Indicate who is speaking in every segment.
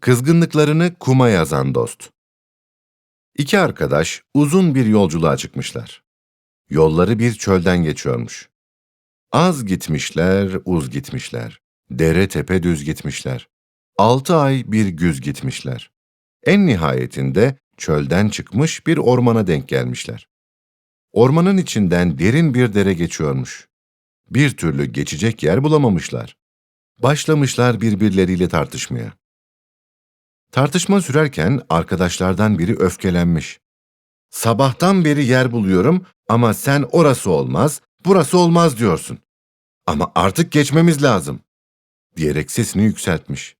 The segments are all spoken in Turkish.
Speaker 1: Kızgınlıklarını kuma yazan dost. İki arkadaş uzun bir yolculuğa çıkmışlar. Yolları bir çölden geçiyormuş. Az gitmişler, uz gitmişler. Dere tepe düz gitmişler. Altı ay bir güz gitmişler. En nihayetinde çölden çıkmış bir ormana denk gelmişler. Ormanın içinden derin bir dere geçiyormuş. Bir türlü geçecek yer bulamamışlar. Başlamışlar birbirleriyle tartışmaya. Tartışma sürerken arkadaşlardan biri öfkelenmiş. Sabahtan beri yer buluyorum ama sen orası olmaz, burası olmaz diyorsun. Ama artık geçmemiz lazım. Diyerek sesini yükseltmiş.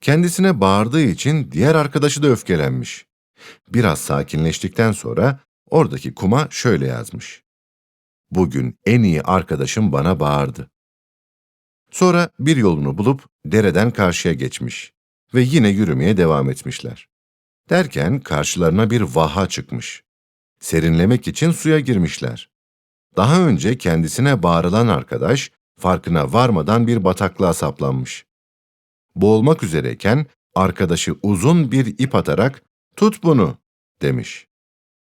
Speaker 1: Kendisine bağırdığı için diğer arkadaşı da öfkelenmiş. Biraz sakinleştikten sonra oradaki kuma şöyle yazmış. Bugün en iyi arkadaşım bana bağırdı. Sonra bir yolunu bulup dereden karşıya geçmiş ve yine yürümeye devam etmişler. Derken karşılarına bir vaha çıkmış. Serinlemek için suya girmişler. Daha önce kendisine bağırılan arkadaş farkına varmadan bir bataklığa saplanmış. Boğulmak üzereyken arkadaşı uzun bir ip atarak "Tut bunu." demiş.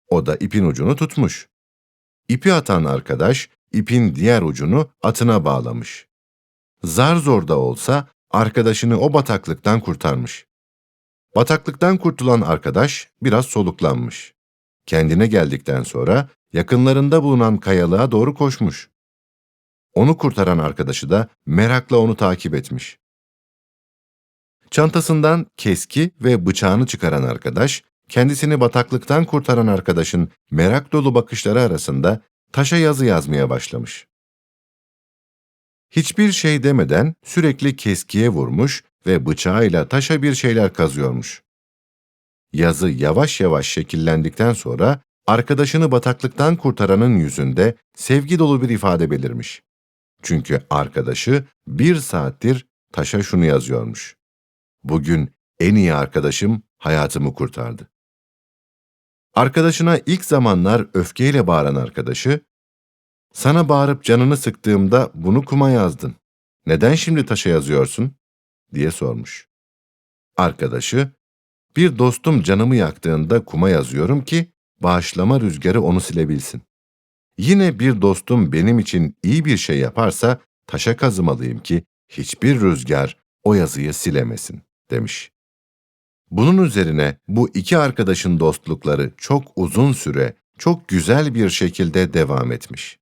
Speaker 1: O da ipin ucunu tutmuş. İpi atan arkadaş ipin diğer ucunu atına bağlamış. Zar zor da olsa arkadaşını o bataklıktan kurtarmış. Bataklıktan kurtulan arkadaş biraz soluklanmış. Kendine geldikten sonra yakınlarında bulunan kayalığa doğru koşmuş. Onu kurtaran arkadaşı da merakla onu takip etmiş. Çantasından keski ve bıçağını çıkaran arkadaş, kendisini bataklıktan kurtaran arkadaşın merak dolu bakışları arasında taşa yazı yazmaya başlamış. Hiçbir şey demeden sürekli keskiye vurmuş ve bıçağıyla taşa bir şeyler kazıyormuş. Yazı yavaş yavaş şekillendikten sonra arkadaşını bataklıktan kurtaranın yüzünde sevgi dolu bir ifade belirmiş. Çünkü arkadaşı bir saattir taşa şunu yazıyormuş. Bugün en iyi arkadaşım hayatımı kurtardı. Arkadaşına ilk zamanlar öfkeyle bağıran arkadaşı, sana bağırıp canını sıktığımda bunu kuma yazdın. Neden şimdi taşa yazıyorsun? diye sormuş. Arkadaşı, bir dostum canımı yaktığında kuma yazıyorum ki bağışlama rüzgarı onu silebilsin. Yine bir dostum benim için iyi bir şey yaparsa taşa kazımalıyım ki hiçbir rüzgar o yazıyı silemesin, demiş. Bunun üzerine bu iki arkadaşın dostlukları çok uzun süre, çok güzel bir şekilde devam etmiş.